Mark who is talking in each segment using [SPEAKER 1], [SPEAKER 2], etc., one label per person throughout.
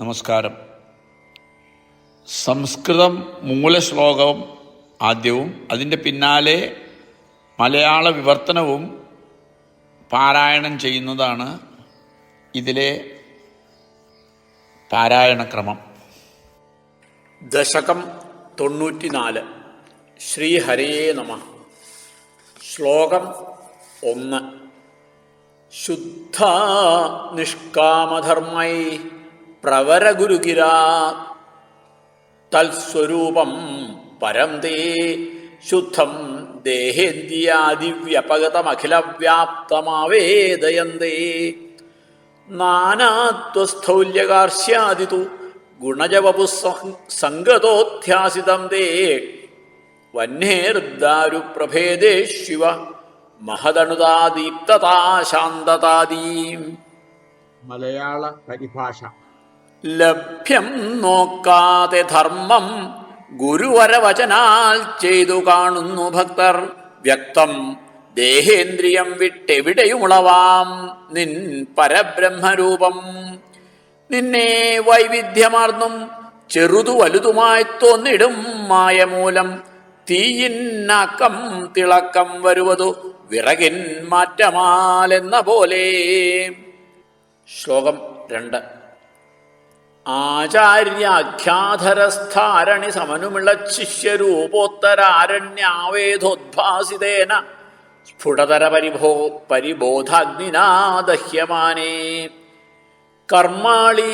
[SPEAKER 1] നമസ്കാരം. സംസ്കൃതം മൂലശ്ലോകവും ആദ്യവും അതിന്റെ പിന്നാലെ മലയാള വിവർത്തനവും പാരായണം ചെയ്യുന്നതാണ് ഇതിലെ പാരായണക്രമം ദശകം തൊണ്ണൂറ്റിനാല്. ശ്രീഹരേ നമ. ശ്ലോകം ഒന്ന്. ശുദ്ധ നിഷ്കാമധർമ്മൈ. പ്രവരഗുരുഗിരാ തൽസ്വരൂപം പരം തേ ശുദ്ധം ദേഹേന്ദ്രിയാദിവ്യപഗതമഖിലവ്യാപ്തമാവേദയന്തേ. നാനാത്വസ്ഥൗല്യകാർഷ്യാദിതു ഗുണജവപു സങ്കതോധ്യാസിതം തേ. വന്യേർദാരുപ്രഭേദേ ശിവ മഹദണുതാദീപ്തതാ ശാന്തതാദീം.
[SPEAKER 2] മലയാള പരിഭാഷ.
[SPEAKER 1] ലഭ്യം നോക്കാതെ ധർമ്മം ഗുരുവരവചനാൽ ചെയ്തു കാണുന്നു ഭക്തർ. വ്യക്തം ദേഹേന്ദ്രിയം വിട്ടെവിടെയുമുളവാം നിൻ പരബ്രഹ്മരൂപം. നിന്നെ വൈവിധ്യമാർന്നും ചെറുതു വലുതുമായി തോന്നിടും മായമൂലം. തീയിന്നാക്കം തിളക്കം വരുവതു വിറകിൻ മാറ്റമാലെന്ന പോലെ. ശ്ലോകം രണ്ട്. ആചാര്യാഖ്യാധരസ്ഥാരണി സമനുമിള ശിഷ്യരൂപോത്തരാരണ്യാവേധോദ്ഭാസിതേന സ്ഫുടതര പരിഭോ പരിബോധാഗ്നിനാ ദഹ്യമാനേ കർമാളി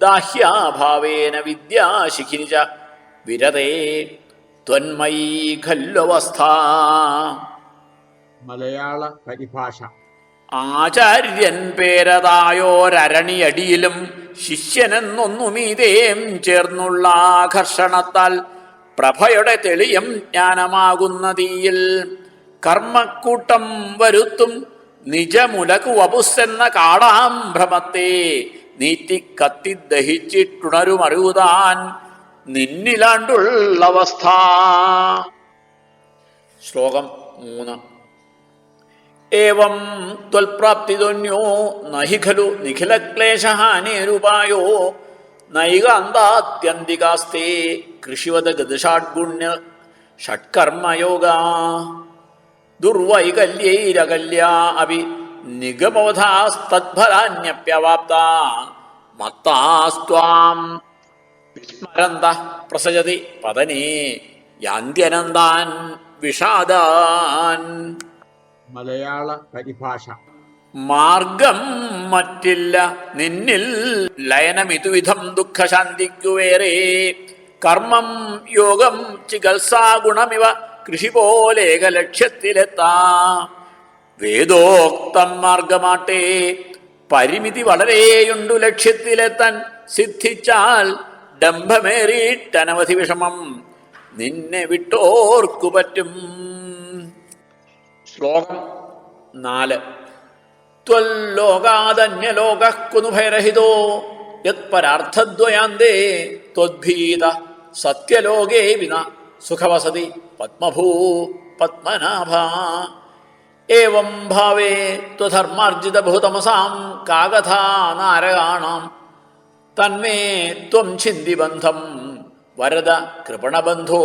[SPEAKER 1] ദാഹ്യാഭാവേന വിദ്യാശിഖിനി ച വിരതേ ത്വന്മയീ ഖല്വവസ്ഥ
[SPEAKER 2] മലയാള പരിഭാഷ.
[SPEAKER 1] ആചാര്യൻ പേരതായോരരണിയടിയിലും ശിഷ്യനെന്നൊന്നുമീതേം ചേർന്നുള്ള ആകർഷണത്താൽ പ്രഭയുടെ തെളിയം ജ്ഞാനമാകുന്ന തീയിൽ കർമ്മക്കൂട്ടം വരുത്തും നിജമുലകു വപുസ്സെന്ന കാടാം ഭ്രമത്തെ നീറ്റിക്കത്തി ദഹിച്ചിട്ടുണരുമറിയുതാൻ നിന്നിലാണ്ടുള്ളവസ്ഥ. ശ്ലോകം മൂന്ന്. ഏവം ത്വൽപ്രാപ്തിതൊന്യോ നഹി ഖലു നിഖിലക്ലേശഹാനേരുപായോ നൈകാന്താത്യന്തികാസ്തേ കൃഷിവത ഗതിഷാഡ്ഗുണ്യ ഷഡ്കർമ്മയോഗ. ദുർവൈകല്യൈരകല്യാ അപി നിഗമോധാസ്തദ്ഫലാന്യപ്യവാപ്ത മത്താസ്ത്വാം. വിസ്മരന്ത പ്രസജതി പതനേ യാന്ത്യനന്താൻ വിഷാദാൻ.
[SPEAKER 2] മലയാള പരിഭാഷ.
[SPEAKER 1] മാർഗം മറ്റില്ല നിന്നിൽ ലയനമിതുവിധം ദുഃഖശാന്തിക്കു വേറെ കർമ്മം യോഗം ചികിത്സാ ഗുണമിവ കൃഷി പോലേക ലക്ഷ്യത്തിലെത്താ വേദോക്തം മാർഗമാട്ടെ. പരിമിതി വളരെയുണ്ടു ലക്ഷ്യത്തിലെത്താൻ സിദ്ധിച്ചാൽ ഡംഭമേറിയിട്ടനവധി വിഷമം. നിന്നെ വിട്ടോർക്കു പറ്റും. ശ്ലോകം നാല്. ത്വല്ലോകാദന്യലോകഃ കുനുഭയരഹിതോ യത്പരാർത്ഥദ്വയാന്തേ ത്വദ്ഭീത സത്യലോകേ വിന സുഖവസതി പത്മഭൂ പത്മനാഭ. ഏവം ഭാവേ ത്വധർമാർജിതഭൂതമസാം കാകഥാ നാരകാണാം തന്മേ ത്വം ചിന്തി ബന്ധം വരദ കൃപണബന്ധോ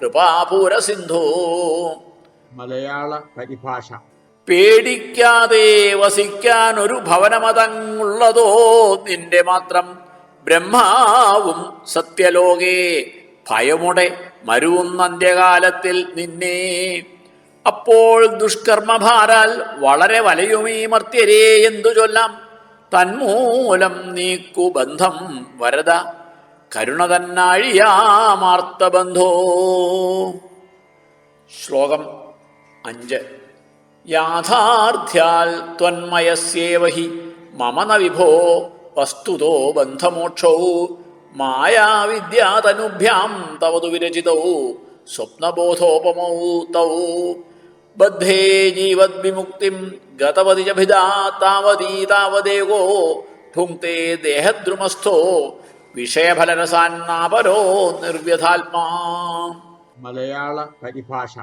[SPEAKER 1] കൃപാപൂരസിന്ധോ.
[SPEAKER 2] മലയാള പരിഭാഷ.
[SPEAKER 1] പേടിക്കാതെ വസിക്കാൻ ഒരു ഭവനമതങ്ങുള്ളതോ നിന്റെ മാത്രം ബ്രഹ്മാവും സത്യലോകേ. ഭയമുടെ മരുവുന്ന അന്ത്യകാലത്തിൽ നിന്നെ. അപ്പോൾ ദുഷ്കർമ്മഭാരാൽ വളരെ വലയുമീ മർത്യരേ എന്തു ചൊല്ലാം. തന്മൂലം നീക്കു ബന്ധം വരദ കരുണ തന്നാഴിയാമാർത്തബന്ധോ ശ്ലോകം അഞ്ച്. യാഥാർത്ഥ്യാൽ ത്വന്മയസ്യേവഹി മമന വിഭോ വസ്തുതോ ബന്ധമോക്ഷോ മായാവിദ്യാതനുഭ്യാം തവതു വിരചിതൗ സ്വപ്നബോധോപമൗ തൗ. ബദ്ധേ ജീവദ്വിമുക്തിം ഗതവതി ചഭിതാ താവതീ താവദേവോ ഭുങ്ക്തേ ദേഹദ്രുമസ്ഥോ വിഷയഫലരസാന്നാപരോ നിർവ്യഥാത്മാ.
[SPEAKER 2] മലയാള പരിഭാഷ.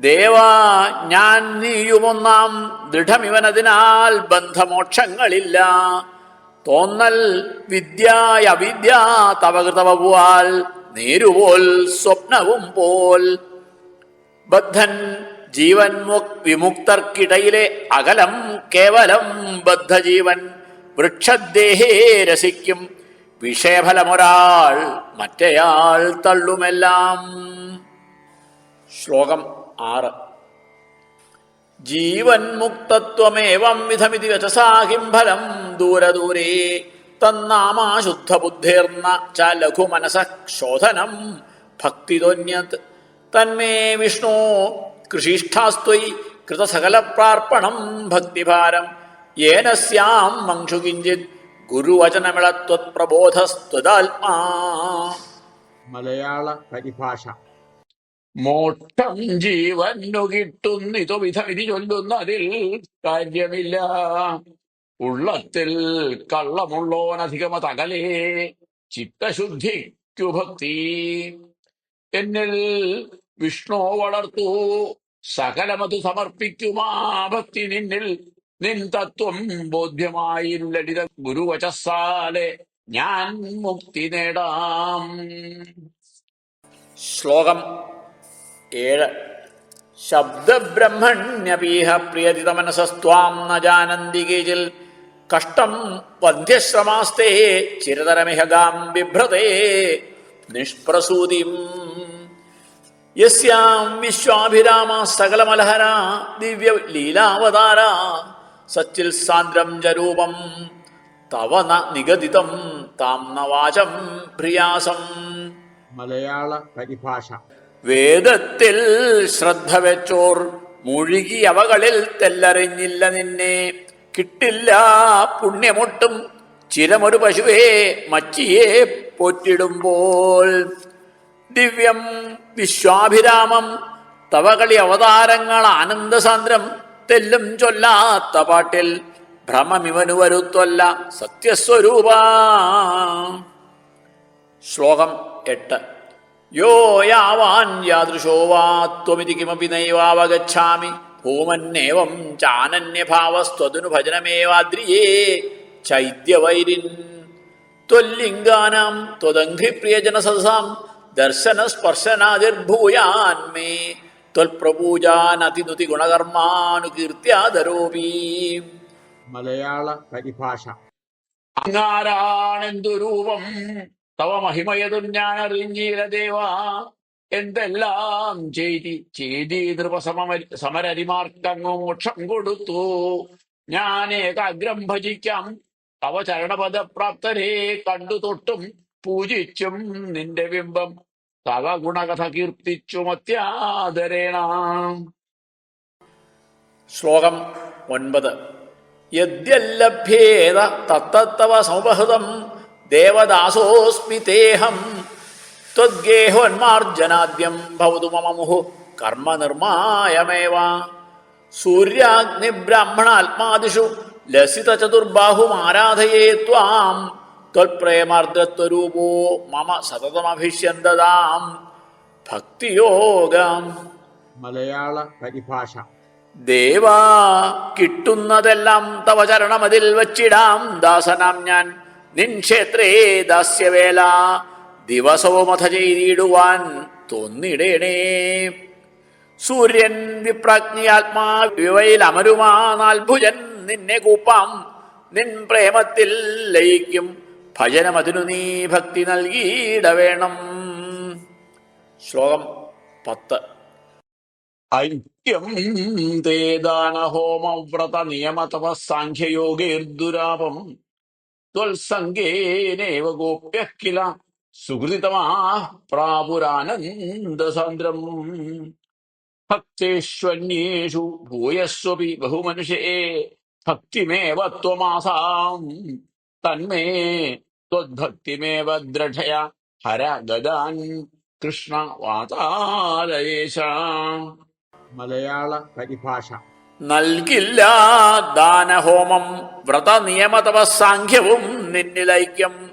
[SPEAKER 1] ദേവാ ഞാൻ നീയുമൊന്നാം ദൃഢമിവനതിനാൽ ബന്ധമോക്ഷങ്ങളില്ല. തോന്നൽ വിദ്യായ അവിദ്യ തവകൃതവുവാൽ നേരുപോൽ സ്വപ്നവും പോൽ. ബദ്ധൻ ജീവൻ മുക് വിമുക്തർക്കിടയിലെ അകലം കേവലം ബദ്ധജീവൻ. വൃക്ഷദേഹേ രസിക്കും വിഷയഫലമൊരാൾ മറ്റേയാൾ തള്ളുമെല്ലാം. ശ്ലോകം ആറ്. ജീവൻ മുക്തത്വമേവം വിധമിതി വചസാഹിം ഫലം ദൂരദൂരേ തന്നാമാശുദ്ധ ബുദ്ധിർന്ന ച ലഘുമനസ ശോധനം ഭക്തിതൊന്യത്. തന്മേ വിഷ്ണു കൃഷിഷ്ഠാസ്ത്വയി കൃതസകല പ്രാർപ്പണം ഭക്തിഭാരം യേന സ്യാം മംഷു കിഞ്ചിത് ഗുരുവചനമിളത്വത്പ്രബോധസ്ത്വതാത്മാ
[SPEAKER 2] മലയാള പരിഭാഷ.
[SPEAKER 1] മോട്ടം ജീവനു കിട്ടുന്നിതു വിധമിതി ചൊല്ലുന്നതിൽ കാര്യമില്ല. ഉള്ളത്തിൽ കള്ളമുള്ളോനധികമതകലേ ചിത്തശുദ്ധിക്കു ഭക്തി. എന്നിൽ വിഷ്ണു വളർത്തു. സകലമതു സമർപ്പിക്കുമാ ഭക്തി നിന്നിൽ. നിൻ തത്വം ബോധ്യമായില്ലടിത ഗുരുവചസ്സാലെ ഞാൻ മുക്തി നേടാം. ശ്ലോകം ഏഴ്. ശബ്ദബ്രഹ്മണ്യപീഹ പ്രിയതിതമനസസ്ത്വാം ന ജാനന്തി കീചിൽ. കഷ്ടം വന്ധ്യശ്രമാസ്തേ ചിരതരമിഹ ഗാം ബിഭ്രതേ നിഷ്പ്രസൂതിം. യസ്യാം വിശ്വാഭിരാമ സകലമലഹര ദിവ്യ ലീലാവതാര സച്ചിൽ സാന്ദ്രം ജരൂപം രൂപം. തവ ന നിഗദിതം താം ന വാചം പ്രിയാസം.
[SPEAKER 2] മലയാള പരിഭാഷ.
[SPEAKER 1] വേദത്തിൽ ശ്രദ്ധ വെച്ചോർ മുഴുകി അവകളിൽ തെല്ലറിഞ്ഞില്ല നിന്നെ. കിട്ടില്ല പുണ്യമൊട്ടും. ചിരമൊരു പശുവേ മച്ചിയെ പോറ്റിടുമ്പോൾ. ദിവ്യം വിശ്വാഭിരാമം. തവകളി അവതാരങ്ങൾ ആനന്ദസാന്ദ്രം. തെല്ലും ചൊല്ലാത്ത പാട്ടിൽ ഭ്രമമിവനു വരുത്തൊല്ല സത്യസ്വരൂപ. ശ്ലോകം എട്ട്. യോ യാവാൻ യാദൃശോ വാ ത്വമിതി കിമപി നൈവാവഗച്ഛാമി ഭൂമന്നേവം ചാനന്യഭാവസ്ത്വതുനു ഭജനമേവാദ്രിയേ ചൈത്യവൈരിൻ ത്വല്ലിംഗാനാം ത്വദംഘ്രിപ്രിയജനസദസാം ദർശനസ്പർശനാതിർഭൂയാന്മേ. ത്വൽപ്രപൂജാനതിനുതി ഗുണകർമാനുകീർത്യാദരോപി.
[SPEAKER 2] മലയാള പരിഭാഷ.
[SPEAKER 1] അങ്ങാരാണെന്തു രൂപം തവ മഹിമയതും ഞാൻ അറിഞ്ഞീല ദേവാ. എന്തെല്ലാം ചെയ്തി ചെയ്തി നൃപസമ സമരരിമാർക്കങ്ങു മോക്ഷം കൊടുത്തു. ഞാൻ ഏകാഗ്രം ഭജിക്കാം. തവ ചരണപദപ്രാപ്തരെ കണ്ടു തൊട്ടും പൂജിച്ചും നിന്റെ ബിംബം. തവ ഗുണകഥ കീർത്തിച്ചും അത്യാദരേണ ശ്ലോകം ഒൻപത്. യദ്യല്ലഭ്യേത തത്തത്തവ സൗപഹൃതം ദേവദാസോസ്മി തേഹം. ത്വദ്ഗേഹോന്മാർജനാദ്യം ഭവതു മമ മുഹു. കർമ്മ നിർമായമേവ സൂര്യാഗ്നിബ്രാഹ്മണാത്മാദിഷു ലസിത ചതുർബാഹുമാരാധയേ ത്വാം. ത്വൽപ്രേമാർദ്രത്വരൂപോ മമ സതതമഭിഷ്യന്തതാം. ഭക്തിയോഗം.
[SPEAKER 2] മലയാള പരിഭാഷ.
[SPEAKER 1] ദേവാ കിട്ടുന്നതെല്ലാം തവ ചരണമതിൽ വച്ചിടാം. ദാസനാം ഞാൻ നിൻ ക്ഷേത്രേ ദാസ്യവേല ദിവസവുമഥ ചെയ്തിടുവാൻ തോന്നിടേണേ. സൂര്യൻ വിപ്രജ്ഞയാത്മാ വിവയിൽ അമരുമാ നാൽഭുജൻ നിന്നെ കൂപ്പാം. നിൻ പ്രേമത്തിൽ ലയിക്കും ഭജനമതിനു നീ ഭക്തി നൽകിയിടവേണം. ശ്ലോകം പത്ത്. ഐക്യം തേദാന ഹോമവ്രത നിയമതപ സാഖ്യയോഗേർദുരാപം. ത്വത്സംഗേനേവ ഗോപ്യ കില സുഹൃതമാ പ്രാപുരാനന്ദസാന്ദ്രം ഭക്തേഷ്വന്യേഷു ഭൂയസ്വപി ബഹുമനുഷ്യേ ഭക്തിമേവ ത്വമാസാം തന്മേ ത്വദ്ഭക്തിമേവ ദൃഢയ ഹര ഗദാൻ കൃഷ്ണ വാതാലയേശാം
[SPEAKER 2] മലയാള പരിഭാഷ
[SPEAKER 1] നൽകില്ല ദാനഹോമം. വ്രത നിയമതപ സാഖ്യവും നിന്നിലൈക്യം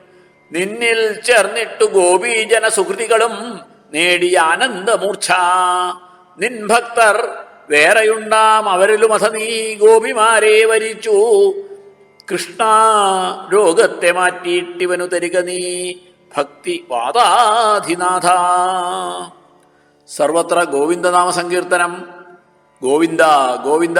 [SPEAKER 1] നിന്നിൽ ചേർന്നിട്ടു ഗോപീജന സുഹൃതികളും നേടിയ ആനന്ദമൂർച്ഛ. നിൻ ഭക്തർ വേറെയുണ്ടാം അവരിലും അഥ നീ ഗോപിമാരെ വരിച്ചു. കൃഷ്ണ രോഗത്തെ മാറ്റിയിട്ടിവനു തരിക നീ ഭക്തി വാദാധിനാഥ. സർവത്ര ഗോവിന്ദനാമ സങ്കീർത്തനം ഗോവിന്ദ ഗോവിന്ദ.